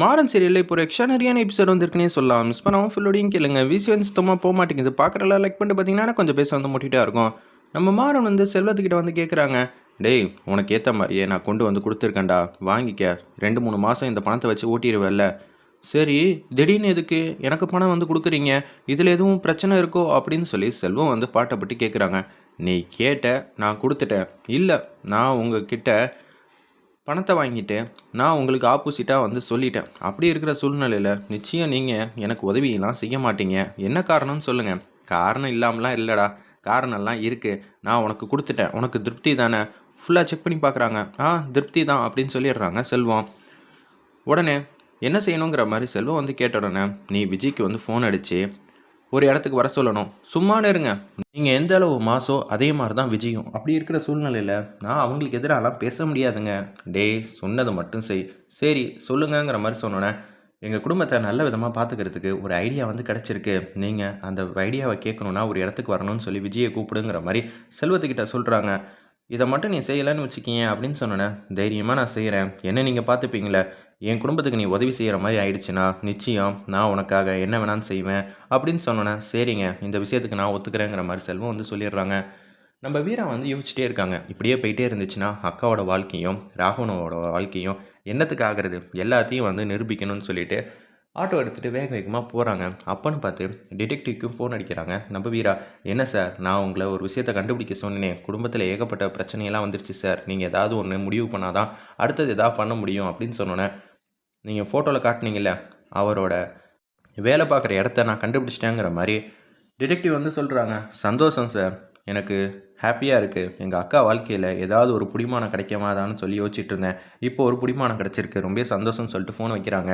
மாறன் சீரியலில் இப்போ ஒரு எக்ஸ்ட்ரானரியான எபிசோட் வந்திருக்குன்னே சொல்லலாம். மிஸ் பண்ணாமல் ஃபுல்லோடையும் கேளுங்க. விசி வந்து சுத்தமாக போக மாட்டேங்குது. பார்க்குறலாம் லைக் பண்ணிட்டு பார்த்தீங்கன்னா கொஞ்சம் பேச வந்து முட்டிகிட்டே இருக்கும். நம்ம மாறன் வந்து செல்வத்துக்கிட்ட வந்து கேட்குறாங்க டேய் உனக்கு ஏற்ற மாதிரியே நான் கொண்டு வந்து கொடுத்துருக்கேன்டா. வாங்கிக்க. ரெண்டு மூணு மாதம் இந்த பணத்தை வச்சு ஓட்டிடுவேல்ல சரி திடீர்னு எதுக்கு? எனக்கு பணம் வந்து கொடுக்குறீங்க. இதில் எதுவும் பிரச்சனை இருக்கோ? அப்படின்னு சொல்லி செல்வம் வந்து பாட்டை பட்டு கேட்குறாங்க நீ கேட்ட நான் கொடுத்துட்டேன். இல்லை நான் உங்ககிட்ட பணத்தை வாங்கிட்டு நான் உங்களுக்கு ஆப்போசிட்டாக வந்து சொல்லிட்டேன். அப்படி இருக்கிற சூழ்நிலையில் நிச்சயம் நீங்கள் எனக்கு உதவியெல்லாம் செய்ய மாட்டீங்க. என்ன காரணம்னு சொல்லுங்கள் காரணம் இல்லாமலாம் இல்லைடா. காரணம்லாம் இருக்குது நான் உனக்கு கொடுத்துட்டேன். உனக்கு திருப்தி தானே? ஃபுல்லாக செக் பண்ணி பார்க்குறாங்க ஆ திருப்தி தான் அப்படின்னு சொல்லிடுறாங்க செல்வம். உடனே என்ன செய்யணுங்கிற மாதிரி செல்வம் வந்து கேட்ட உடனே நீ விஜய்க்கு வந்து ஃபோன் அடித்து ஒரு இடத்துக்கு வர சொல்லணும். சும்மானு இருங்க நீங்கள் எந்த அளவு மாசோ அதே மாதிரி தான் விஜயும். அப்படி இருக்கிற சூழ்நிலையில் நான் அவங்களுக்கு எதிராலாம் பேச முடியாதுங்க. டேய் சொன்னதை மட்டும் செய். சரி சொல்லுங்கங்கிற மாதிரி சொன்னோன்னே எங்கள் குடும்பத்தை நல்ல விதமாக பார்த்துக்கிறதுக்கு ஒரு ஐடியா வந்து கிடச்சிருக்கு. நீங்கள் அந்த ஐடியாவை கேட்கணுன்னா ஒரு இடத்துக்கு வரணும்னு சொல்லி விஜயை கூப்பிடுங்கிற மாதிரி செல்வத்துக்கிட்ட சொல்கிறாங்க இதை மட்டும் நீ செய்யலைன்னு வச்சுக்கிங்க அப்படின்னு சொன்னோன்னே தைரியமாக நான் செய்கிறேன் என்ன நீங்கள் பார்த்துப்பீங்களே என் குடும்பத்துக்கு நீ உதவி செய்கிற மாதிரி ஆயிடுச்சுன்னா நிச்சயம் நான் உனக்காக என்ன வேணாலும் செய்வேன் அப்படின்னு சொன்னோன்னே சரிங்க இந்த விஷயத்துக்கு நான் ஒத்துக்கிறேங்கிற மாதிரி செல்வம் வந்து சொல்லிடுறாங்க. நம்ம வீரா வந்து யோசிச்சிட்டே இருக்காங்க. இப்படியே போயிட்டே இருந்துச்சுன்னா அக்காவோட வாழ்க்கையும் ராகவனோட வாழ்க்கையும் என்னத்துக்கு ஆகிறது எல்லாத்தையும் வந்து நிரூபிக்கணும்னு சொல்லிட்டு ஆட்டோ எடுத்துகிட்டு வேக வேகமாக போகிறாங்க அப்பன்னு பார்த்து டிடெக்டிவ்க்கும் ஃபோன் அடிக்கிறாங்க. நம்ம வீரா என்ன சார் நான் உங்களை ஒரு விஷயத்தை கண்டுபிடிக்க சொன்னேன் குடும்பத்தில் ஏகப்பட்ட பிரச்சனையெல்லாம் வந்துருச்சு சார். நீங்கள் ஏதாவது ஒன்று முடிவு பண்ணாதான் அடுத்தது எதாவது பண்ண முடியும் அப்படின்னு சொன்னோன்னே நீங்கள் ஃபோட்டோவில் காட்டினீங்கல்ல அவரோட வேலை பார்க்குற இடத்த நான் கண்டுபிடிச்சிட்டேங்கிற மாதிரி டிடெக்டிவ் வந்து சொல்கிறாங்க சந்தோஷம் சார் எனக்கு ஹாப்பியாக இருக்குது எங்கள் அக்கா வாழ்க்கையில் ஏதாவது ஒரு பிடிமானம் கிடைக்குமாதான்னு சொல்லி யோசிச்சுட்டு இருந்தேன். இப்போ ஒரு பிடிமானம் கிடச்சிருக்கு. ரொம்ப சந்தோஷம்னு சொல்லிட்டு ஃபோன் வைக்கிறாங்க.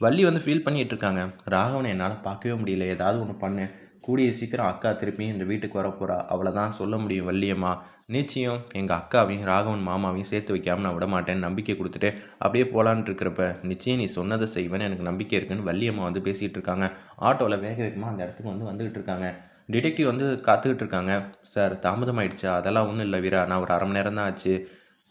வள்ளி வந்து ஃபீல் பண்ணிகிட்டு இருக்காங்க. ராகவனை என்னால் பார்க்கவே முடியல. ஏதாவது ஒன்று பண்ணு. கூடிய சீக்கிரம் அக்கா திருப்பி இந்த வீட்டுக்கு வரப்போகிறா அவளை தான் சொல்ல முடியும் வள்ளியம்மா. நிச்சயம் எங்கள் அக்காவையும் ராகவன் மாமாவையும் சேர்த்து வைக்காமல் நான் விட மாட்டேன்னு நம்பிக்கை கொடுத்துட்டு அப்படியே போகலான்ட்டு இருக்கிறப்ப நிச்சயம் நீ சொன்னதை செய்வேன்னு எனக்கு நம்பிக்கை இருக்குன்னு வள்ளியம்மா வந்து பேசிகிட்டு இருக்காங்க ஆட்டோவில் வேக வேகமாக அந்த இடத்துக்கு வந்து வந்துகிட்டு இருக்காங்க டிடெக்டிவ் வந்து காத்துக்கிட்டு இருக்காங்க சார் தாமதமாயிடுச்சா? அதெல்லாம் ஒன்றும் இல்லை வீரா. நான் ஒரு அரை மணி நேரம் தான் ஆச்சு.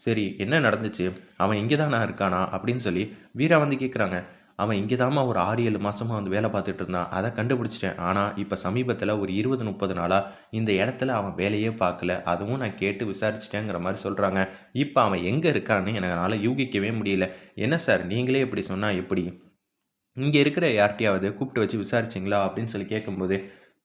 சரி என்ன நடந்துச்சு? அவன் இங்கே தான் நான் இருக்கானா? அப்படின்னு சொல்லி வீரா வந்து கேட்குறாங்க அவன் இங்கே தாம்மா ஒரு ஆறு ஏழு மாதமாக வந்து வேலை பார்த்துட்டு இருந்தான். அதை கண்டுபிடிச்சிட்டேன். ஆனால் இப்போ சமீபத்தில் ஒரு இருபது முப்பது நாளாக இந்த இடத்துல அவன் வேலையே பார்க்கல. அதுவும் நான் கேட்டு விசாரிச்சிட்டேங்கிற மாதிரி சொல்கிறாங்க இப்போ அவன் எங்கே இருக்கான்னு என்னால் யூகிக்கவே முடியல. என்ன சார் நீங்களே இப்படி சொன்னால் எப்படி? இங்கே இருக்கிற யார்கிட்டையாவது கூப்பிட்டு வச்சு விசாரிச்சிங்களா? அப்படின்னு சொல்லி கேட்கும்போது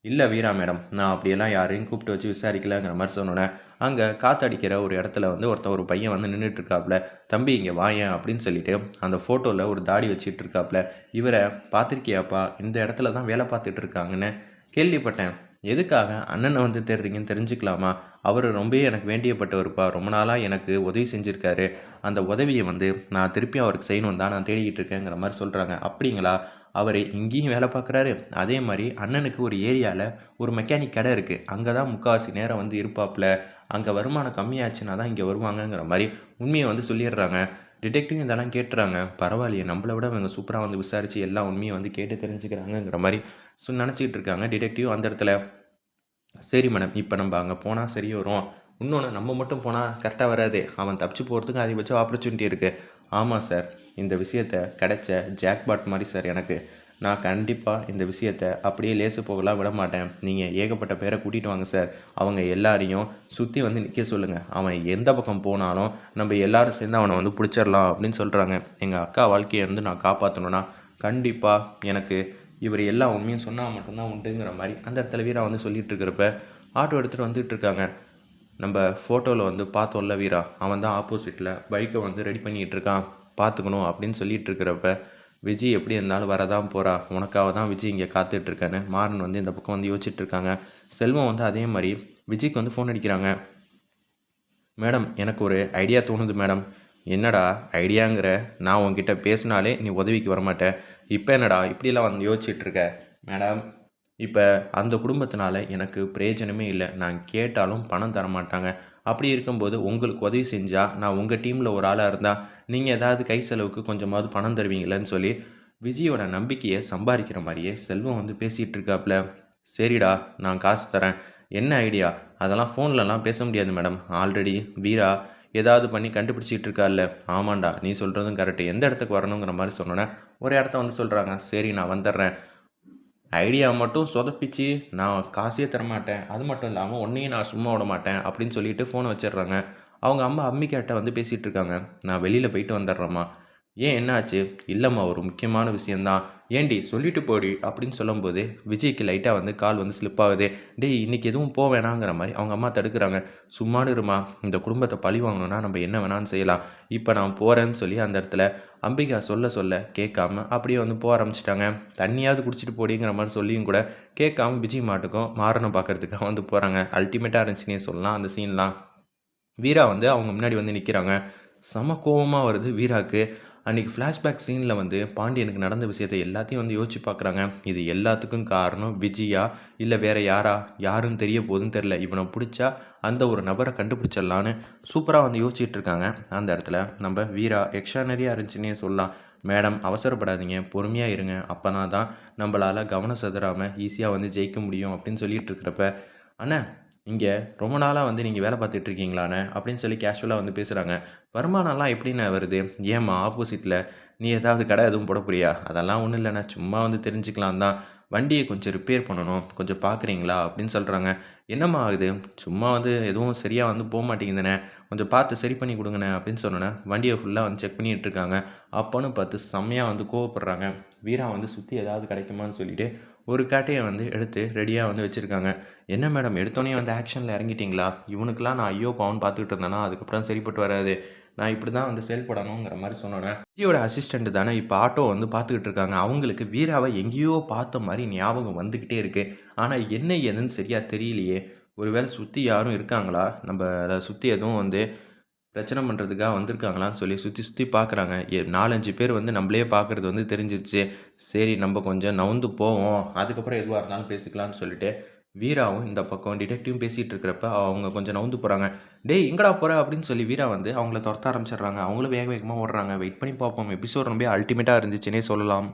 இல்லை வீரா மேடம் நான் அப்படியெல்லாம் யாரையும் கூப்பிட்டு வச்சு விசாரிக்கலங்கிற மாதிரி சொன்னோன்னே அங்கே காத்தடிக்கிற ஒரு இடத்துல வந்து ஒருத்தன் ஒரு பையன் வந்து நின்றுட்டுருக்காப்புல தம்பி இங்கே வாயன் அப்படின்னு சொல்லிட்டு அந்த ஃபோட்டோவில் ஒரு தாடி வச்சுட்டு இருக்காப்புல இவரை பார்த்துருக்கியாப்பா? இந்த இடத்துல தான் வேலை பார்த்துட்டு இருக்காங்கன்னு கேள்விப்பட்டேன். எதுக்காக அண்ணனை வந்து தேடுறீங்கன்னு தெரிஞ்சுக்கலாமா? அவர் ரொம்ப எனக்கு வேண்டியப்பட்டவருப்பா. ரொம்ப நாளாக எனக்கு உதவி செஞ்சுருக்காரு. அந்த உதவியை வந்து நான் திருப்பி அவருக்கு செய்யணும் தான் நான் தேடிக்கிட்டு இருக்கேங்கிற மாதிரி சொல்கிறாங்க அப்படிங்களா? அவர் இங்கேயும் வேலை பார்க்குறாரு. அதே மாதிரி அண்ணனுக்கு ஒரு ஏரியாவில் ஒரு மெக்கானிக் கடை இருக்குது அங்கே தான் முக்கால்வாசி நேரம் வந்து இருப்பாப்புல அங்கே வருமானம் கம்மியாச்சுன்னா தான் இங்கே வருவாங்கங்கிற மாதிரி உண்மையை வந்து சொல்லிடுறாங்க. டிடெக்டிவ் இதெல்லாம் கேட்டுறாங்க. பரவாயில்லையே நம்மளை விட இவங்க சூப்பராக வந்து விசாரித்து எல்லா உண்மையை வந்து கேட்டு தெரிஞ்சுக்கிறாங்கங்கிற மாதிரி ஸோ நினச்சிக்கிட்டு இருக்காங்க டிடெக்டிவ் அந்த இடத்துல. சரி மேடம் இப்போ நம்ம அங்கே போனால் சரி வரும். இன்னொன்று நம்ம மட்டும் போனால் கரெக்டாக வராது. அவன் தப்பிச்சு போகிறதுக்கு அதிகபட்சம் ஆப்பர்ச்சுனிட்டி இருக்குது ஆமாம் சார். இந்த விஷயத்தை கிடைச்ச ஜாக்பாட் மாதிரி சார் எனக்கு. நான் கண்டிப்பாக இந்த விஷயத்த அப்படியே லேசு போகலாம் விட மாட்டேன். நீங்கள் ஏகப்பட்ட பேரை கூட்டிகிட்டு வாங்க சார். அவங்க எல்லாரையும் சுற்றி வந்து நிற்க சொல்லுங்கள் அவன் எந்த பக்கம் போனாலும் நம்ம எல்லாரும் சேர்ந்து அவனை வந்து பிடிச்சிடலாம் அப்படின்னு சொல்கிறாங்க எங்கள் அக்கா வாழ்க்கையை வந்து நான் காப்பாற்றணுன்னா கண்டிப்பாக எனக்கு இவர் எல்லா உண்மையும் சொன்னால் மட்டும்தான் உண்டுங்கிற மாதிரி அந்த இடத்துல வீரா வந்து சொல்லிகிட்டு இருக்கிறப்ப ஆட்டோ எடுத்துகிட்டு வந்துட்டு இருக்காங்க. நம்ம ஃபோட்டோவில் வந்து பார்த்தோம்ல வீரா அவன் தான் ஆப்போசிட்டில் பைக்கை வந்து ரெடி பண்ணிகிட்டு இருக்கான். பார்த்துக்கணும் அப்படின்னு சொல்லிட்டு இருக்கிறப்ப விஜய் எப்படி இருந்தாலும் வரதான் போகிறா உனக்காக தான் விஜய் இங்கே காத்துட்ருக்கான்னு மாறன் வந்து இந்த பக்கம் வந்து யோசிச்சுட்ருக்காங்க செல்வம் வந்து அதே மாதிரி விஜய்க்கு வந்து ஃபோன் அடிக்கிறாங்க. மேடம் எனக்கு ஒரு ஐடியா தோணுது மேடம். என்னடா ஐடியாங்கிற நான் உன்கிட்ட பேசினாலே நீ உதவிக்கு வரமாட்டேன் இப்போ என்னடா இப்படிலாம் வந்து யோசிச்சுட்ருக்க மேடம் இப்போ அந்த குடும்பத்தினால எனக்கு பிரயோஜனமே இல்லை. நான் கேட்டாலும் பணம் தர மாட்டாங்க அப்படி இருக்கும்போது உங்களுக்கு உதவி செஞ்சால் நான் உங்கள் டீமில் ஒரு ஆளாக இருந்தால் நீங்கள் ஏதாவது கை செலவுக்கு கொஞ்சமாவது பணம் தருவீங்களேன்னு சொல்லி விஜயோட நம்பிக்கையை சம்பாதிக்கிற மாதிரியே செல்வம் வந்து பேசிகிட்டு இருக்காப்புல சரிடா நான் காசு தரேன். என்ன ஐடியா? அதெல்லாம் ஃபோன்லலாம் பேச முடியாது மேடம். ஆல்ரெடி வீரா ஏதாவது பண்ணி கண்டுபிடிச்சிட்டு இருக்கால்ல. ஆமாண்டா நீ சொல்கிறதும் கரெக்டு எந்த இடத்துக்கு வரணுங்கிற மாதிரி சொன்னோன்னே ஒரு இடத்த வந்து சொல்கிறாங்க சரி நான் வந்துடுறேன் ஐடியா மட்டும் சொதப்பிச்சு நான் காசே தரமாட்டேன். அது மட்டும் இல்லாமல் ஒன்றையும் நான் சும்மா விட மாட்டேன் அப்படின்னு சொல்லிட்டு ஃபோனை வச்சிடுறாங்க. அவங்க அம்மா அம்மிக்கிட்ட வந்து பேசிகிட்டு இருக்காங்க. நான் வெளியில் போயிட்டு வந்துடுறேம்மா. ஏன் என்னாச்சு? இல்லைம்மா ஒரு முக்கியமான விஷயந்தான் ஏண்டி சொல்லிட்டு போடி அப்படின்னு சொல்லும்போது விஜய்க்கு லைட்டாக வந்து கால் வந்து ஸ்லிப் ஆகுது. டேய் இன்னைக்கு எதுவும் போக வேணாங்கிற மாதிரி அவங்க அம்மா தடுக்கிறாங்க. சும்மானு இருமா இந்த குடும்பத்தை பழி வாங்கணும்னா நம்ம என்ன வேணாலும் செய்யலாம். இப்போ நான் போகிறேன்னு சொல்லி அந்த இடத்துல அம்பிகா சொல்ல சொல்ல கேட்காம அப்படியே வந்து போக ஆரம்பிச்சிட்டாங்க. தண்ணியாவது குடிச்சிட்டு போடிங்கிற மாதிரி சொல்லியும் கூட கேட்காம விஜய் மாட்டுக்கும் மாறணும் பார்க்கறதுக்காக வந்து போகிறாங்க அல்டிமேட்டாக இருந்துச்சுன்னே சொல்லலாம் அந்த சீன்லாம் வீரா வந்து அவங்க முன்னாடி வந்து நிற்கிறாங்க செம கோபமாக வருது வீராக்கு. அன்றைக்கி ஃப்ளாஷ்பேக் சீனில் வந்து பாண்டியனுக்கு நடந்த விஷயத்தை எல்லாத்தையும் வந்து யோசிச்சு பார்க்குறாங்க இது எல்லாத்துக்கும் காரணம் விஜயா? இல்லை வேற யாரா? யாருன்னு தெரிய போகுதுன்னு தெரில இவனை பிடிச்சா அந்த ஒரு நபரை கண்டுபிடிச்சிடலான்னு சூப்பராக வந்து யோசிச்சுட்டு இருக்காங்க. அந்த இடத்துல நம்ம வீரா எக்ஸ்ட்ரானரியாக இருந்துச்சுன்னே சொல்லலாம். மேடம் அவசரப்படாதீங்க. பொறுமையாக இருங்க. அப்போனா தான் நம்மளால் கவனம் செதறாமல் ஈஸியாக வந்து ஜெயிக்க முடியும் அப்படின்னு சொல்லிகிட்டு இருக்கிறப்ப அண்ணா இங்கே ரொம்ப நாளாக வந்து நீங்கள் வேலை பார்த்துட்ருக்கீங்களாண்ணே அப்படின்னு சொல்லி கேஷுவலாக வந்து பேசுகிறாங்க வருமானம்லாம் எப்படிண்ணே வருது? ஏம்மா ஆப்போசிட்டில் நீ ஏதாவது கடை எதுவும் போட அதெல்லாம் ஒன்றும் இல்லைண்ணே சும்மா வந்து தெரிஞ்சுக்கலாம் தான். வண்டியை கொஞ்சம் ரிப்பேர் பண்ணணும். கொஞ்சம் பார்க்குறீங்களா? அப்படின்னு சொல்கிறாங்க என்னம்மா ஆகுது? சும்மா வந்து எதுவும் சரியாக வந்து போக மாட்டேங்குதுண்ணே. கொஞ்சம் பார்த்து சரி பண்ணி கொடுங்கண்ணே அப்படின்னு சொன்னோன்னே வண்டியை ஃபுல்லாக வந்து செக் பண்ணிகிட்டு இருக்காங்க. அப்போன்னு பார்த்து செம்மையாக வந்து கோவப்படுறாங்க. வீரா வந்து சுற்றி ஏதாவது கிடைக்குமான்னு சொல்லிட்டு ஒரு காட்டையை வந்து எடுத்து ரெடியாக வந்து வச்சுருக்காங்க. என்ன மேடம் எடுத்தோடனே வந்து ஆக்ஷனில் இறங்கிட்டீங்களா? இவனுக்கெலாம் நான் ஐயோ பாவன் பார்த்துக்கிட்டு இருந்தேன்னா அதுக்கப்புறம் சரிப்பட்டு வராது. நான் இப்படி தான் வந்து செயல்படணுங்கிற மாதிரி சொன்னோன்னே விஜயோட அசிஸ்டண்ட் தானே இப்போ ஆட்டோ வந்து பார்த்துக்கிட்டு இருக்காங்க. அவங்களுக்கு வீராவை எங்கேயோ பார்த்த மாதிரி ஞாபகம் வந்துக்கிட்டே இருக்குது ஆனால் என்ன ஏதுன்னு சரியாக தெரியலையே. ஒருவேளை சுற்றி யாரும் இருக்காங்களா? நம்ம அதை சுற்றி எதுவும் வந்து பிரச்சனை பண்ணுறதுக்காக வந்திருக்காங்களான்னு சொல்லி சுற்றி சுற்றி பார்க்குறாங்க நாலஞ்சு பேர் வந்து நம்மளே பார்க்குறது வந்து தெரிஞ்சிருச்சு. சரி நம்ம கொஞ்சம் நவுந்து போவோம். அதுக்கப்புறம் எதுவாக இருந்தாலும் பேசிக்கலாம்னு சொல்லிட்டு வீராவும் இந்த பக்கம் டிடெக்டிவும் பேசிகிட்டு இருக்கிறப்ப அவங்க கொஞ்சம் நவுந்து போகிறாங்க டேய் எங்கடா போகிற அப்படின்னு சொல்லி வீரா வந்து அவங்கள துரத்த ஆரம்பிச்சிடுறாங்க. அவங்களும் வேக வேகமாக ஓடுறாங்க. வெயிட் பண்ணி பார்ப்போம் எபிசோட் ரொம்ப அல்டிமேட்டாக இருந்துச்சுன்னே சொல்லலாம்.